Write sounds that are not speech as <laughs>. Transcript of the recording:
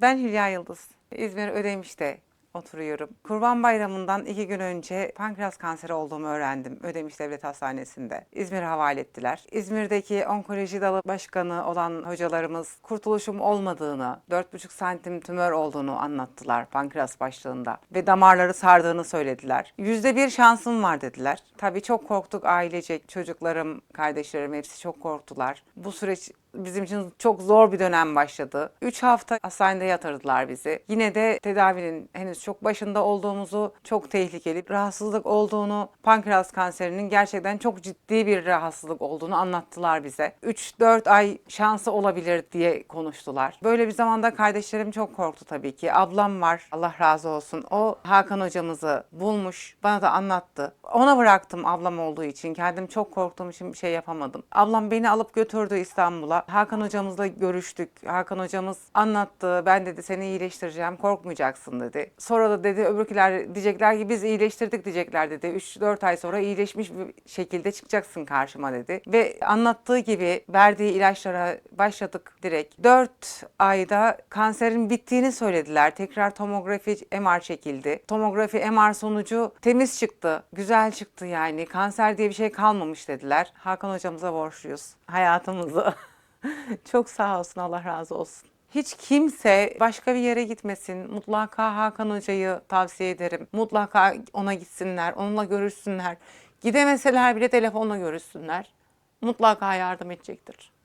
Ben Hülya Yıldız. İzmir Ödemiş'te oturuyorum. Kurban Bayramı'ndan iki gün önce pankreas kanseri olduğumu öğrendim Ödemiş Devlet Hastanesi'nde. İzmir'e havale ettiler. İzmir'deki onkoloji dalı başkanı olan hocalarımız kurtuluşum olmadığını, 4,5 santim tümör olduğunu anlattılar pankreas başlığında ve damarları sardığını söylediler. %1 şansım var dediler. Tabii çok korktuk ailecek. Çocuklarım, kardeşlerim hepsi çok korktular. Bu süreç bizim için çok zor bir dönem başladı. 3 hafta hastanede yatırdılar bizi. Yine de tedavinin henüz çok başında olduğumuzu, çok tehlikeli rahatsızlık olduğunu, pankreas kanserinin gerçekten çok ciddi bir rahatsızlık olduğunu anlattılar bize. 3-4 ay şansı olabilir diye konuştular. Böyle bir zamanda kardeşlerim çok korktu tabii ki. Ablam var, Allah razı olsun. O Hakan hocamızı bulmuş, bana da anlattı. Ona bıraktım ablam olduğu için. Kendim çok korktuğum için bir şey yapamadım. Ablam beni alıp götürdü İstanbul'a. Hakan hocamızla görüştük. Hakan hocamız anlattı. Ben dedi seni iyileştireceğim, korkmayacaksın dedi. Sonra da dedi öbürküler diyecekler ki biz iyileştirdik diyecekler dedi. 3-4 ay sonra iyileşmiş bir şekilde çıkacaksın karşıma dedi. Ve anlattığı gibi verdiği ilaçlara başladık direkt. 4 ayda kanserin bittiğini söylediler. Tekrar tomografi MR çekildi. Tomografi MR sonucu temiz çıktı. Güzel çıktı yani. Kanser diye bir şey kalmamış dediler. Hakan hocamıza borçluyuz hayatımızı. <laughs> <laughs> Çok sağ olsun Allah razı olsun. Hiç kimse başka bir yere gitmesin. Mutlaka Hakan Hoca'yı tavsiye ederim. Mutlaka ona gitsinler, onunla görüşsünler. Gidemeseler bile telefonla görüşsünler. Mutlaka yardım edecektir.